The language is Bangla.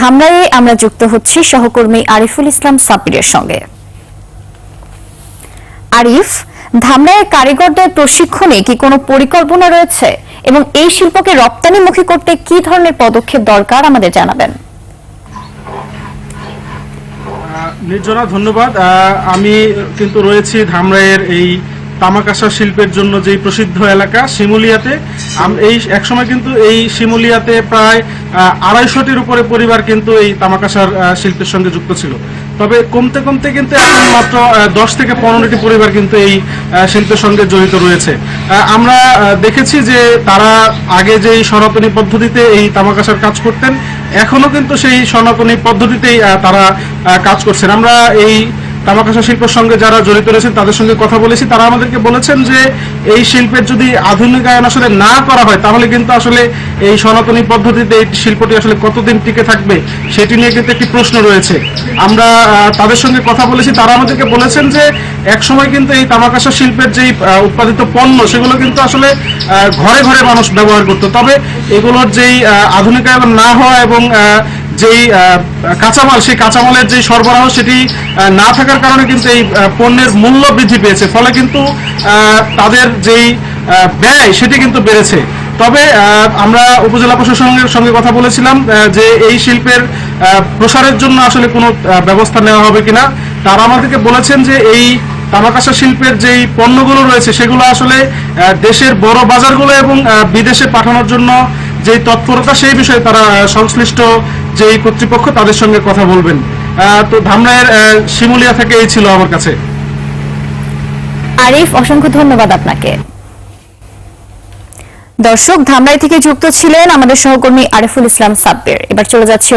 ধামরাইয়ে আমরা যুক্ত হচ্ছি সহকর্মী আরিফুল ইসলাম সাব্বিরের সঙ্গে। আরিফ ধামরাইয়ের কারিগরদের প্রশিক্ষণে কি কোনো পরিকল্পনা রয়েছে? এবং এই শিল্পকে রপ্তানিমুখী করতে কি ধরনের পদক্ষেপ দরকার আমাদের জানাবেন। নির্জনা, ধন্যবাদ। আমি কিন্তু রয়েছি ধামরাইয়ের এই তামাকাশা শিল্পের জন্য যেই প্রসিদ্ধ এলাকা শিমুলিয়াতে এই একসময় কিন্তু এই শিমুলিয়াতে প্রায় আড়াইশোটির উপরে পরিবার কিন্তু এই তামাকাশার আহ, শিল্পের সঙ্গে যুক্ত ছিল। তবে কমতে কমতে কিন্তু এখন মাত্র দশ থেকে পনেরোটি পরিবার কিন্তু এই শিল্পের সঙ্গে জড়িত রয়েছে। আমরা দেখেছি যে তারা আগে যেই সনাতনী পদ্ধতিতে এই তামাকাশার কাজ করতেন এখনও কিন্তু সেই সনাতনী পদ্ধতিতেই তারা কাজ করছেন। আমরা এই তামাকাশা শিল্পের সঙ্গে যারা জড়িত রয়েছেন, তাদের সঙ্গে কথা বলেছি। তারা আমাদেরকে বলেছেন যে, এই শিল্পের যদি আধুনিকায়ন আসলে না করা হয়, তাহলে কিন্তু আসলে এই সনাতনী পদ্ধতিতে এই শিল্পটি আসলে কতদিন টিকে থাকবে, সেটি নিয়ে কিন্তু একটি প্রশ্ন রয়েছে। আমরা তাদের সঙ্গে কথা বলেছি। তারা আমাদেরকে বলেছেন যে, একসময় কিন্তু এই তামাকাশা শিল্পের যেই উৎপাদিত পণ্য, সেগুলো কিন্তু আসলে ঘরে ঘরে মানুষ ব্যবহার করতো। তবে এগুলোর যেই আধুনিকায়ন না হওয়া এবং যেই কাঁচামাল, সেই কাঁচামালের যে সরবরাহ সেটি না থাকার কারণে কিন্তু এই পণ্যের মূল্য বৃদ্ধি পেয়েছে। ফলে কিন্তু তাদের যেই ব্যয় সেটি কিন্তু বেড়েছে। তবে আমরা উপজেলা প্রশাসনের সঙ্গে কথা বলেছিলাম যে এই শিল্পের প্রসারের জন্য আসলে কোনো ব্যবস্থা নেওয়া হবে কিনা। তারা আমাদেরকে বলেছেন যে এই তামাকাশা শিল্পের যেই পণ্যগুলো রয়েছে, সেগুলো আসলে দেশের বড় বাজারগুলো এবং বিদেশে পাঠানোর জন্য যে তৎপরতা, সেই বিষয়ে তারা সংশ্লিষ্ট যে কর্তৃপক্ষ তাদের সঙ্গে কথা বলবেন। তো ধামরায়ের শিমুলিয়া থেকে এই ছিল আমার কাছে। আরিফ, অসংখ্য ধন্যবাদ আপনাকে। দর্শক, ধামরাই থেকে যুক্ত ছিলেন আমাদের সহকর্মী আরিফুল ইসলাম সাব্বির। এবার চলে যাচ্ছে